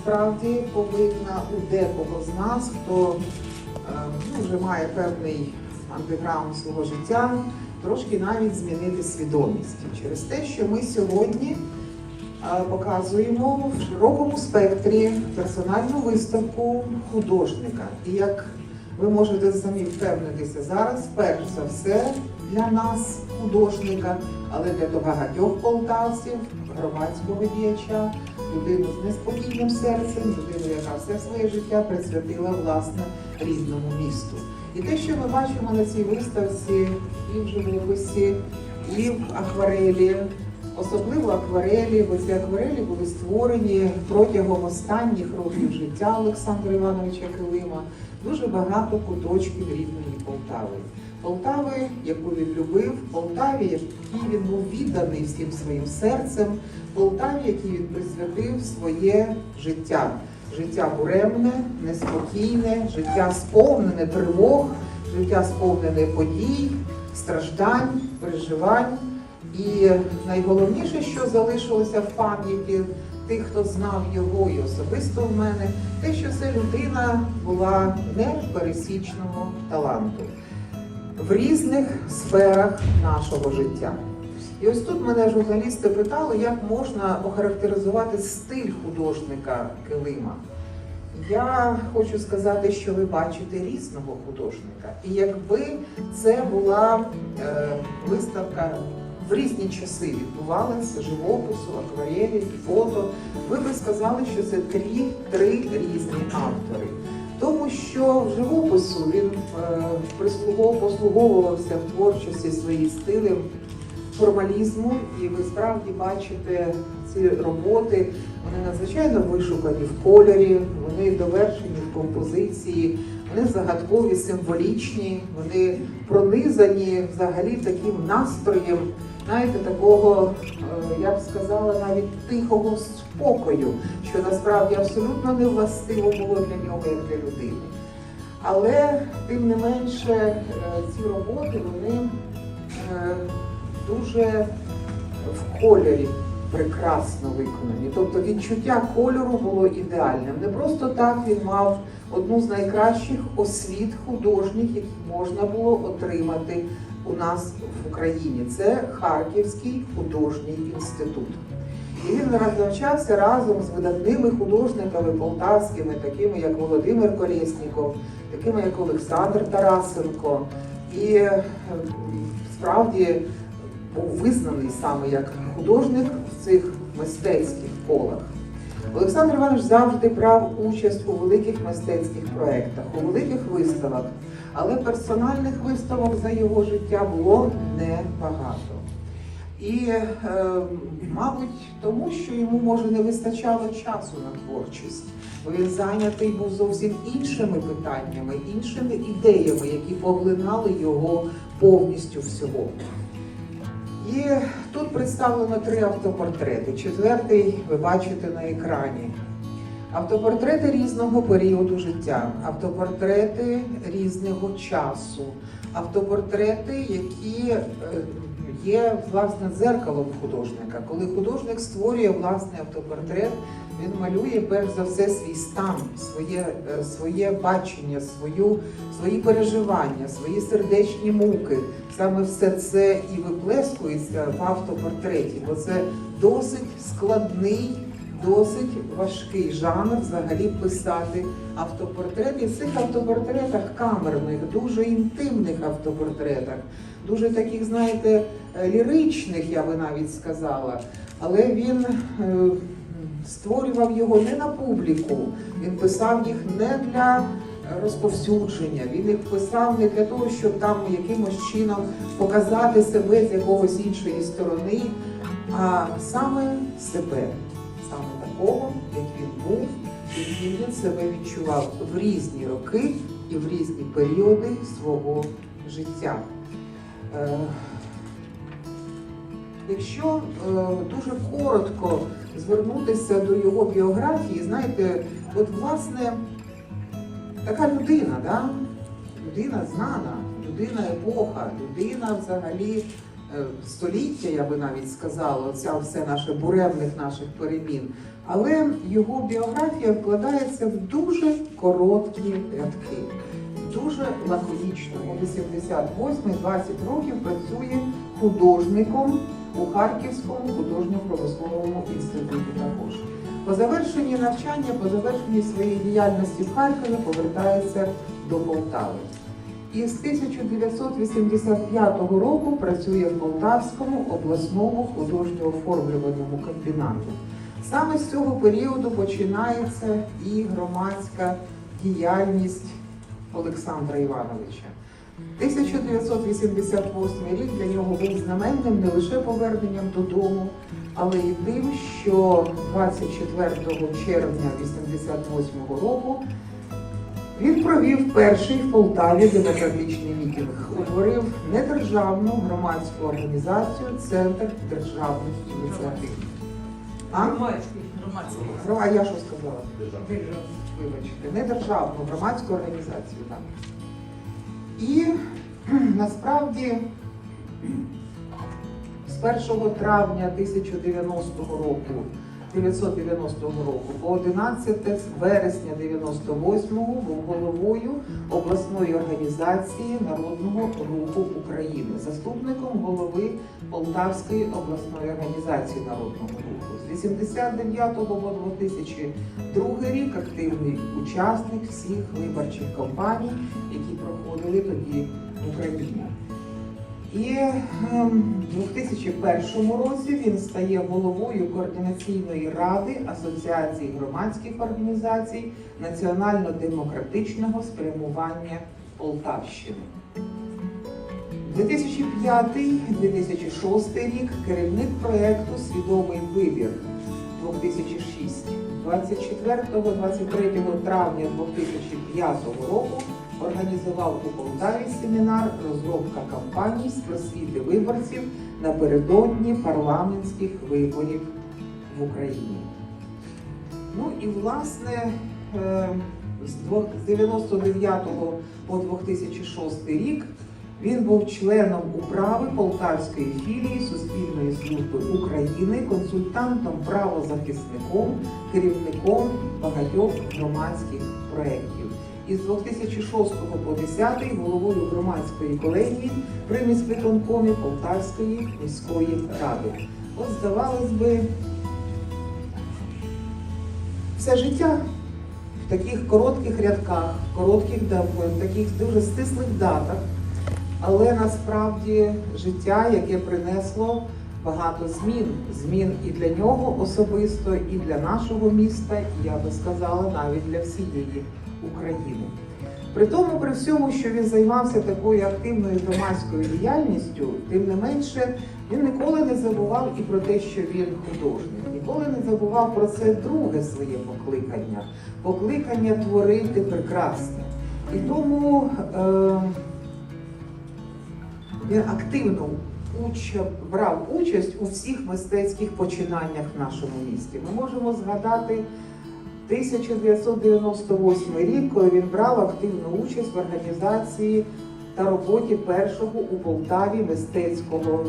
насправді повинна у декого з нас, хто е, ну, вже має певний андеграунд свого життя, трошки навіть змінити свідомість через те, що ми сьогодні е, показуємо в широкому спектрі персональну виставку художника. І як ви можете самі впевнитися зараз, перш за все для нас, художника, але для багатьох полтавців, громадського діяча, людину з неспокійним серцем, людину, яка все своє життя присвятила власне рідному місту. І те, що ми бачимо на цій виставці, і в живописі, і в акварелі, особливо акварелі, бо ці акварелі були створені протягом останніх років життя Олександра Івановича Килима. Дуже багато куточків рідної Полтави. Полтави, яку він любив, Полтаві, якій він був відданий всім своїм серцем, Полтаві, якій він присвятив своє життя. Життя буремне, неспокійне, життя сповнене тривог, життя сповнене подій, страждань, переживань. І найголовніше, що залишилося в пам'яті тих, хто знав його і особисто в мене, те, що це людина була непересічного таланту в різних сферах нашого життя. І ось тут мене журналісти питали, як можна охарактеризувати стиль художника Килима. Я хочу сказати, що ви бачите різного художника. І якби це була е, виставка в різні часи відбувалася живопису, акварелі, фото, ви би сказали, що це три, три різні автори. Тому що в живопису він е, послуговувався в творчості своїй стилем формалізму, і ви справді бачите ці роботи. Вони надзвичайно вишукані в кольорі, вони довершені в композиції, вони загадкові, символічні, вони пронизані взагалі таким настроєм, знаєте, такого, е, я б сказала, навіть тихого спокою, що насправді абсолютно не властиво було для нього як для людини. Але тим не менше е, ці роботи вони е, дуже в кольорі прекрасно виконані. Тобто відчуття кольору було ідеальним. Не просто так він мав одну з найкращих освіт художніх, які можна було отримати у нас в Україні. Це Харківський художній інститут. І він навчався разом з видатними художниками полтавськими, такими як Володимир Колєсніков, такими як Олександр Тарасенко. І е, справді був визнаний саме як художник в цих мистецьких колах. Олександр Іванович завжди брав участь у великих мистецьких проєктах, у великих виставах, але персональних виставок за його життя було небагато. І, е, мабуть, тому що йому може не вистачало часу на творчість, бо він зайнятий був зовсім іншими питаннями, іншими ідеями, які поглинали його повністю всього. І тут представлено три автопортрети. Четвертий ви бачите на екрані. Автопортрети різного періоду життя, автопортрети різного часу, автопортрети, які е, є власне дзеркалом художника. Коли художник створює власний автопортрет, він малює перш за все свій стан, своє, е, своє бачення, свою, свої переживання, свої сердечні муки. Саме все це і виплескується в автопортреті, бо це досить складний. Досить важкий жанр взагалі писати автопортрет. І в цих автопортретах камерних, дуже інтимних автопортретах, дуже таких, знаєте, е, ліричних, я би навіть сказала. Але він е, створював його не на публіку, він писав їх не для розповсюдження, він їх писав не для того, щоб там якимось чином показати себе з якогось іншої сторони, а саме себе як він був, яким він себе відчував в різні роки і в різні періоди свого життя. Е, Якщо е, дуже коротко звернутися до його біографії, знаєте, от власне така людина, да? людина знана, людина епоха, людина взагалі століття, я би навіть сказала, оця все наше буремних наших перемін. Але його біографія вкладається в дуже короткі рядки, дуже лаконічно. У 88-20 років працює художником у Харківському художньо-промисловому інституті також. По завершенні навчання, по завершенні своєї діяльності в Харкові повертається до Полтави. І з 1985 року працює в Полтавському обласному художньо-оформлювальному комбінату. Саме з цього періоду починається і громадська діяльність Олександра Івановича. 1988 рік для нього був знаменним не лише поверненням додому, але й тим, що 24 червня 88 року він провів перший в Полтаві демократичний мітинг, утворив недержавну громадську організацію Центр державних ініціатив. А? Громадський. А я що сказала? Вибачте, недержавну громадську організацію. Так. І насправді з 1 травня 1090 року 990 року по 11 вересня 98-го був головою обласної організації Народного руху України, заступником голови Полтавської обласної організації Народного руху. З 89 по 2002 рік активний учасник всіх виборчих кампаній, які проходили тоді в Україні. І ем, в 2001 році він стає головою координаційної ради Асоціації громадських організацій національно-демократичного спрямування Полтавщини. 2005-2006 рік керівник проєкту Свідомий вибір 2006. 24-23 травня 2005 року організував у Полтаві семінар розробка кампаній з просвіти виборців напередодні парламентських виборів в Україні. Ну і власне е, з двох- з 99 по 2006 рік він був членом управи Полтавської філії Суспільної служби України, консультантом, правозахисником, керівником багатьох громадських проєктів. Із 2006 по 2010 головою громадської колегії при міськвиконкомі Полтавської міської ради. От здавалось би, все життя в таких коротких рядках, коротких в таких дуже стислих датах, але насправді життя, яке принесло багато змін, змін і для нього особисто, і для нашого міста, і я би сказала, навіть для всієї України. При тому, при всьому, що він займався такою активною громадською діяльністю, тим не менше, він ніколи не забував і про те, що він художник, ніколи не забував про це друге своє покликання покликання творити прекрасне. І тому е, він активно уч- брав участь у всіх мистецьких починаннях в нашому місті. Ми можемо згадати 1998 рік, коли він брав активну участь в організації та роботі першого у Полтаві мистецького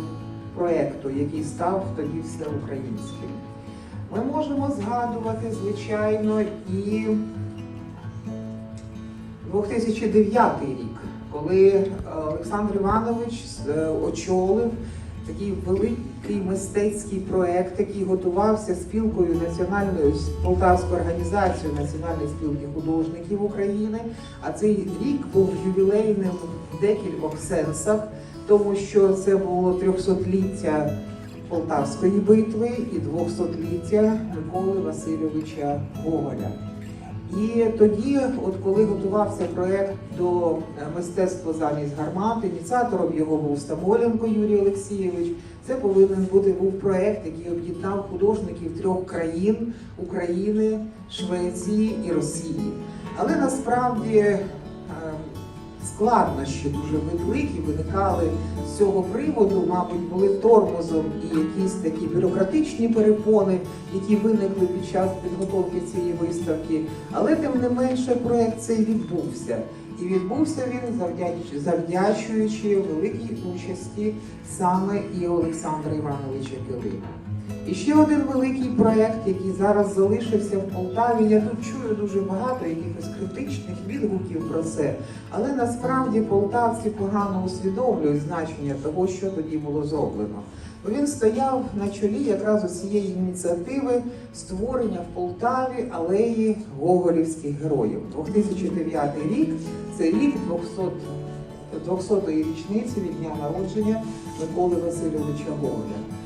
проєкту, який став тоді всеукраїнським. Ми можемо згадувати, звичайно, і 2009 рік, коли е, Олександр Іванович е, очолив такий великий мистецький проект, який готувався спілкою національною полтавською організацією Національної спілки художників України. А цей рік був ювілейним в декількох сенсах, тому що це було 300-ліття Полтавської битви і 200-ліття Миколи Васильовича Гоголя. І тоді, от коли готувався проект до е, мистецтва замість гармат, ініціатором його був Стамоленко Юрій Олексійович. Це повинен бути був проект, який об'єднав художників трьох країн України, Швеції і Росії. Але насправді складнощі дуже великі виникали з цього приводу, мабуть, були тормозом і якісь такі бюрократичні перепони, які виникли під час підготовки цієї виставки. Але тим не менше проект цей відбувся. І відбувся він завдяч- завдячуючи великій участі саме і Олександра Івановича Килима. І ще один великий проект, який зараз залишився в Полтаві. Я тут чую дуже багато якихось критичних відгуків про це, але насправді полтавці погано усвідомлюють значення того, що тоді було зроблено. Бо він стояв на чолі якраз у цієї ініціативи створення в Полтаві алеї Гоголівських героїв. 2009 рік це рік 200 200-ї річниці від дня народження Миколи Васильовича Гоголя.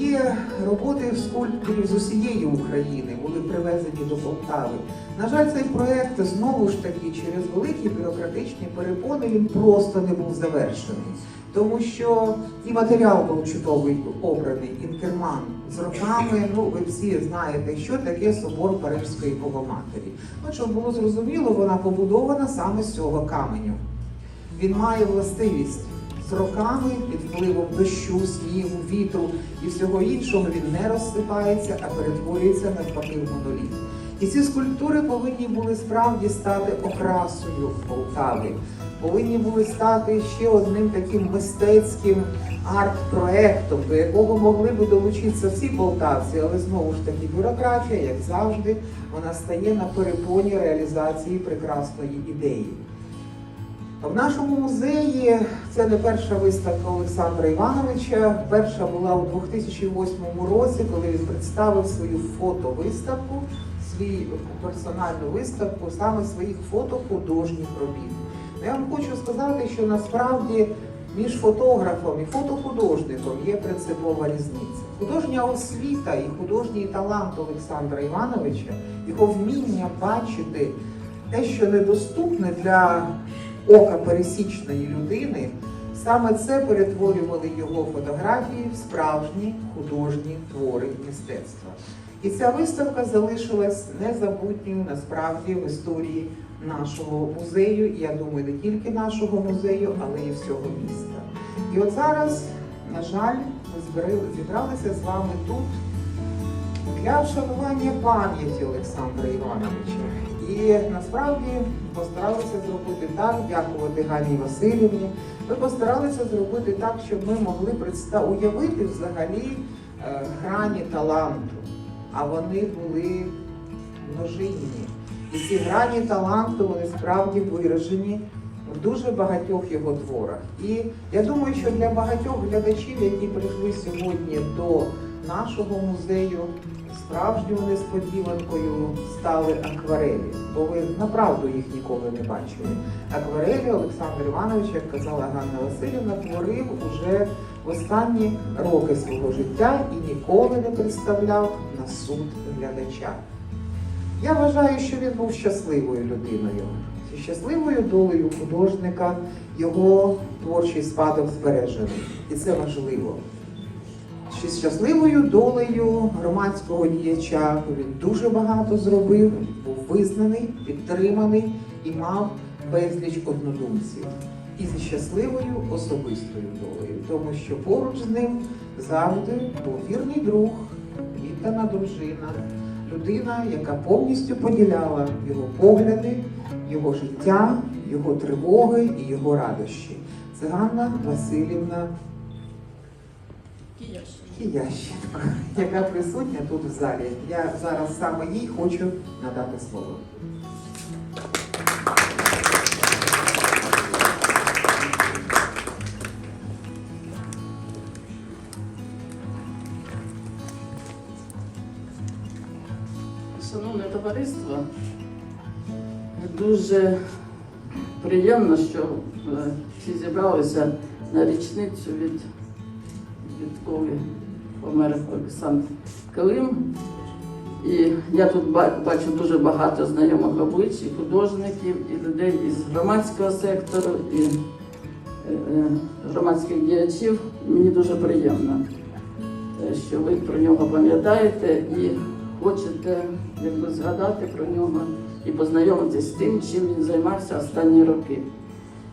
І роботи скульпторів з усієї України були привезені до Полтави. На жаль, цей проект знову ж таки через великі бюрократичні перепони він просто не був завершений. Тому що і матеріал був чудовий обраний, інкерман з роками. Ну ви всі знаєте, що таке собор Парижської Богоматері. От щоб було зрозуміло, вона побудована саме з цього каменю. Він має властивість з роками під впливом дощу, снігу, вітру і всього іншого він не розсипається, а перетворюється навпаки в моноліт. І ці скульптури повинні були справді стати окрасою Полтави, повинні були стати ще одним таким мистецьким арт-проектом, до якого могли би долучитися всі полтавці, але знову ж таки бюрократія, як завжди, вона стає на перепоні реалізації прекрасної ідеї. В нашому музеї це не перша виставка Олександра Івановича. Перша була у 2008 році, коли він представив свою фотовиставку, свою персональну виставку саме своїх фотохудожніх робіт. Я вам хочу сказати, що насправді між фотографом і фотохудожником є принципова різниця. Художня освіта і художній талант Олександра Івановича, його вміння бачити те, що недоступне для ока пересічної людини, саме це перетворювали його фотографії в справжні художні твори мистецтва. І ця виставка залишилась незабутньою насправді в історії нашого музею, і я думаю, не тільки нашого музею, але і всього міста. І от зараз, на жаль, ми зібралися з вами тут для вшанування пам'яті Олександра Івановича. І насправді постаралися зробити так, дякувати Ганні Васильівні. Ми постаралися зробити так, щоб ми могли представ... уявити взагалі е, грані таланту, а вони були множинні. І ці грані таланту вони справді виражені в дуже багатьох його творах. І я думаю, що для багатьох глядачів, які прийшли сьогодні до нашого музею, справжньою несподіванкою стали акварелі, бо ви направду їх ніколи не бачили. Акварелі Олександр Іванович, як казала Ганна Васильівна, творив уже в останні роки свого життя і ніколи не представляв на суд глядача. Я вважаю, що він був щасливою людиною. Зі щасливою долею художника його творчий спадок збережений. І це важливо. З щасливою долею громадського діяча він дуже багато зробив, був визнаний, підтриманий і мав безліч однодумців. І зі щасливою особистою долею, тому що поруч з ним завжди був вірний друг, віддана дружина, людина, яка повністю поділяла його погляди, його життя, його тривоги і його радощі. Це Ганна Васильівна Киященко, яка присутня тут в залі. Я зараз саме їй хочу надати слово. Шановне товариство, дуже приємно, що е, всі зібралися на річницю від відколи помер Олександр Килим. І я тут бачу дуже багато знайомих облич, і художників, і людей із громадського сектору, і е, е, громадських діячів. Мені дуже приємно, е, що ви про нього пам'ятаєте і хочете якби, згадати про нього і познайомитися з тим, чим він займався останні роки.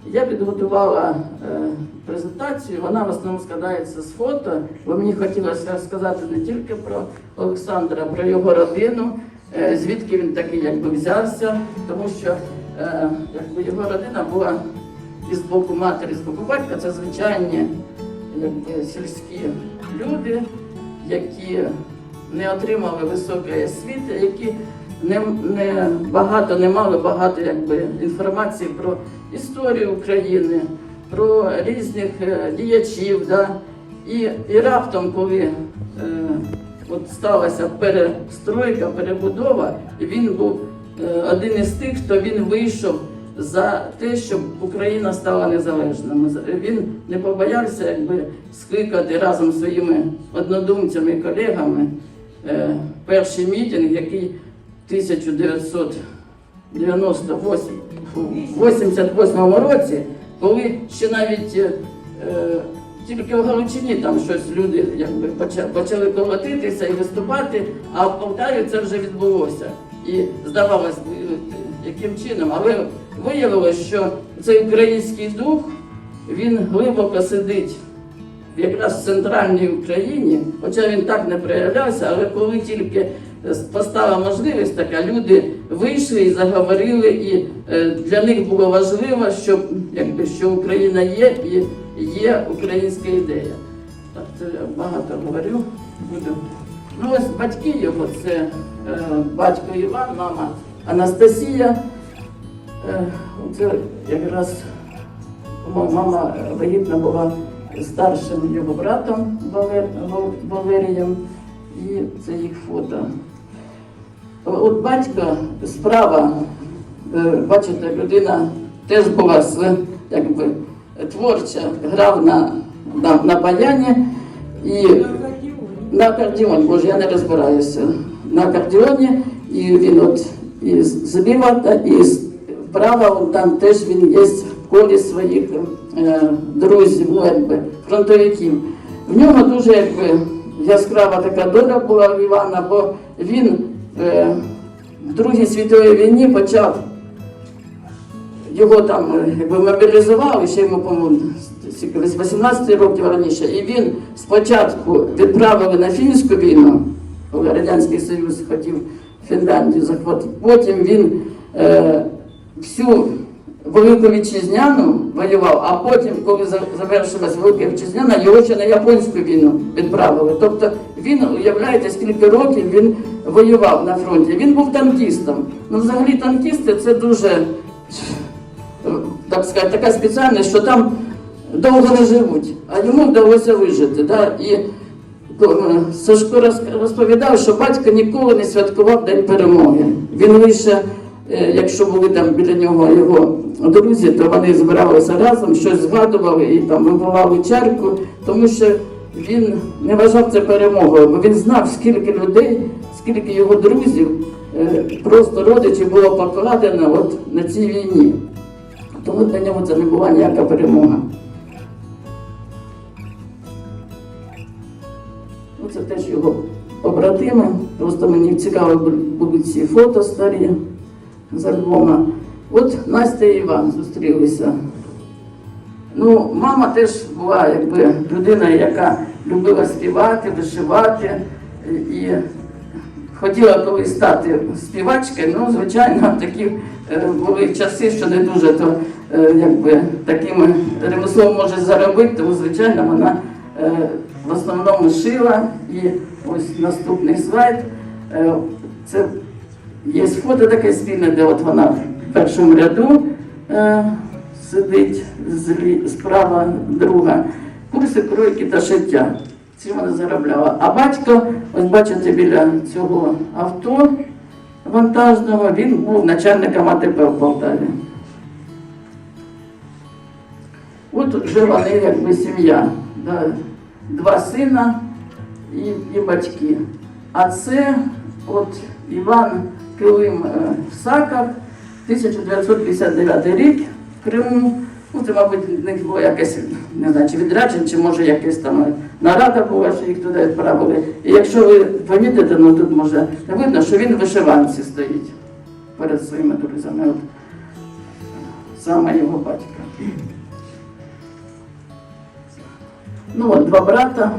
Я підготувала е, презентацію, вона в основному складається з фото, бо мені хотілося сказати не тільки про Олександра, про його родину, е, звідки він такий якби взявся, тому що е, якби його родина була із боку матері, з боку батька, це звичайні якби, сільські люди, які не отримали високої освіти, які не, не багато не мали багато якби, інформації про історію України, про різних е, діячів. Да? І, і раптом, коли е, от сталася перестройка, перебудова, він був е, один із тих, хто він вийшов за те, щоб Україна стала незалежною. Він не побоявся якби, скликати разом зі своїми однодумцями і колегами е, перший мітинг, який 1998 році, коли ще навіть е, е, тільки в Галичині там щось люди якби почали колотитися і виступати, а в Полтаві це вже відбулося. І здавалось, яким чином, але виявилося, що цей український дух він глибоко сидить якраз в центральній Україні, хоча він так не проявлявся, але коли тільки постала можливість така, люди вийшли і заговорили, і е, для них було важливо, щоб якби що Україна є і є українська ідея. Так, це я багато говорю. Буду. Ну ось батьки його, це е, батько Іван, мама Анастасія. Е, це якраз Мама вагітна була старшим його братом Валерієм, і це їх фото. От батько справа, е, бачите, людина теж була якби, творча, грав на, на, на баяні і на акордіоні, боже, я не розбираюся. На акордіоні, і він от і зліва, та і вправо, он там теж він є в колі своїх е, друзів, ну, якби, фронтовиків. В нього дуже якби, яскрава така доля була в Івана, бо він в Другій світовій війні почав його там е, якби мобілізували, ще йому, по-моєму, скільки, 18 років раніше, і він спочатку відправили на фінську війну, коли Радянський Союз хотів Фінляндію захватити. Потім він е, всю Велику Вітчизняну воював, а потім, коли за- завершилась Велика Вітчизняна, його ще на японську війну відправили. Тобто він, уявляєте, скільки років він воював на фронті. Він був танкістом. Ну, взагалі, танкісти це дуже так сказати, така спеціальність, що там довго не живуть, а йому вдалося вижити. Да? І е, Сашко роз- розповідав, що батько ніколи не святкував День перемоги. Він лише, е, якщо були там біля нього його друзі, то вони збиралися разом, щось згадували і там вибивали чарку, тому що він не вважав це перемогою, бо він знав, скільки людей, скільки його друзів, е, просто родичів було покладено от на цій війні. Тому для нього це не була ніяка перемога. Ну, це теж його побратими. Просто мені цікаво будуть ці фото старі з альбома. От Настя і Іван зустрілися. Ну, мама теж була якби людина, яка любила співати, вишивати і хотіла колись стати співачкою. Ну, звичайно, такі е, були часи, що не дуже то е, якби таким ремеслом може заробити, тому звичайно вона е, в основному шила. І ось наступний слайд. Це є фото таке спільне, де от вона в першому ряду сидить справа друга. Курси кройки та шиття. Ці вона заробляла. А батько, ось бачите, біля цього авто вантажного, він був начальником АТП в Полтаві. От вже вони якби сім'я. Два сина і, і батьки. А це от Іван Килим е, Саков, 1959 рік в Криму. Ну, це, мабуть, в них було якесь, не знаю, чи відрядження, чи може якась там нарада була, що їх туди відправили. І якщо ви помітите, ну тут може видно, що він в вишиванці стоїть перед своїми друзями. От. саме його батька. Ну от два брата,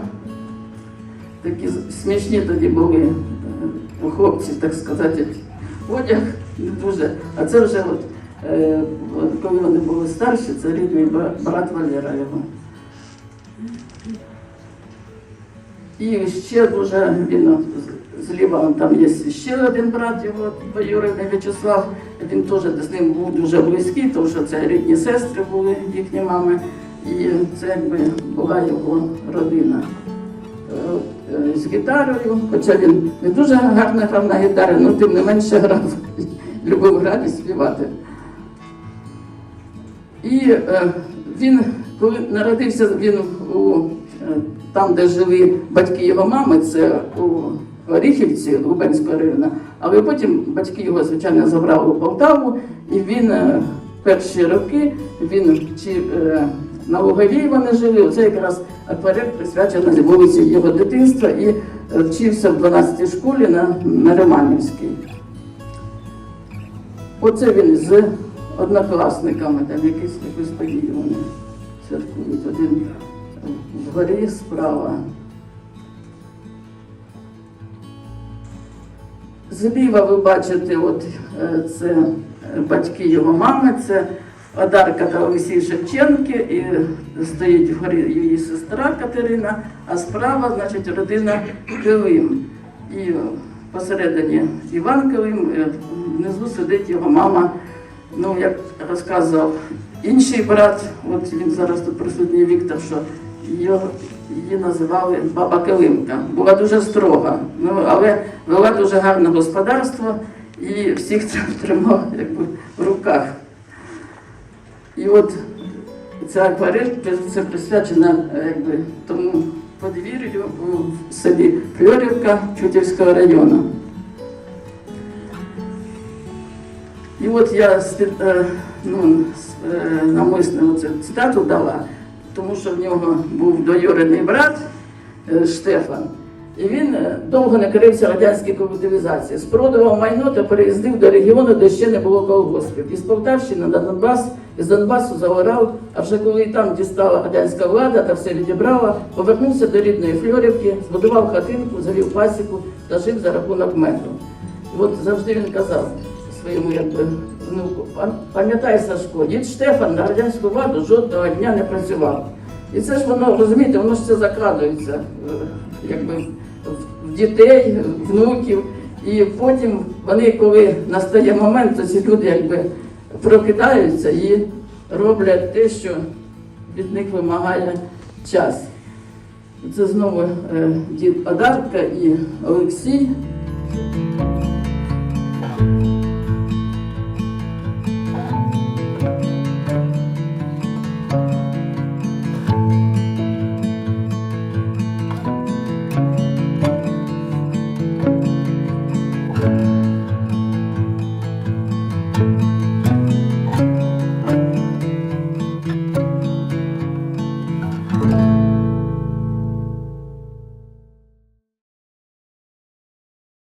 такі смішні тоді були е, у хлопців, так сказати, одяг не дуже. А це вже от коли вони були старші, це рідний брат Валера його. І ще дуже він зліва там є ще один брат його двоюрідний В'ячеслав. Він теж з ним був дуже близький, тому що це рідні сестри були їхні мами. І це якби була його родина. Е, е, З гітарою, хоча він не дуже гарно грав на гітарі, але тим не менше грав, любив грати, співати. І е, він, коли народився, він у, е, там, де жили батьки його мами, це у Оріхівці, Лубенського району, але потім батьки його, звичайно, забрали у Полтаву, і він е, перші роки він чи на Луговій вони жили. Оце якраз акварель присвячений вулиці його дитинства і вчився в 12-й школі на, на Романівській. Оце він з однокласниками, там якісь якусь подію вони святкують. Один вгорі справа. Зліва ви бачите, от е, це е, батьки його мами, це Одарка та Олексій Шевченки, і стоїть вгорі її сестра Катерина, а справа, значить, родина Килим. І посередині Іван Килим, е, внизу сидить його мама. Ну, як розказував інший брат, от він зараз тут присутній Віктор, що його, її називали баба Килимка. Була дуже строга, ну, але вела дуже гарне господарство і всіх тримала в руках. І от ця акварель це присвячена якби, тому подвір'ю селі Фльорівка Чутівського району. От я е, ну, е, оце цитату дала, тому що в нього був двоюрідний брат е, Штефан. І він довго не крився радянській колективізації. Спродував майно та переїздив до регіону, де ще не було колгоспів. Із Полтавщини на Донбас, із Донбасу загорав, а вже коли там дістала радянська влада та все відібрала, повернувся до рідної Фльорівки, збудував хатинку, завів пасіку та жив за рахунок меду. От завжди він казав своєму внуку, «Пам- пам'ятай Сашко, дід Штефан на радянську владу жодного дня не працював. І це ж воно, розумієте, воно ж це закладується е, якби в- в дітей, внуків. І потім вони, коли настає момент, то ці люди якби прокидаються і роблять те, що від них вимагає час. Це знову е, дід Одарка і Олексій.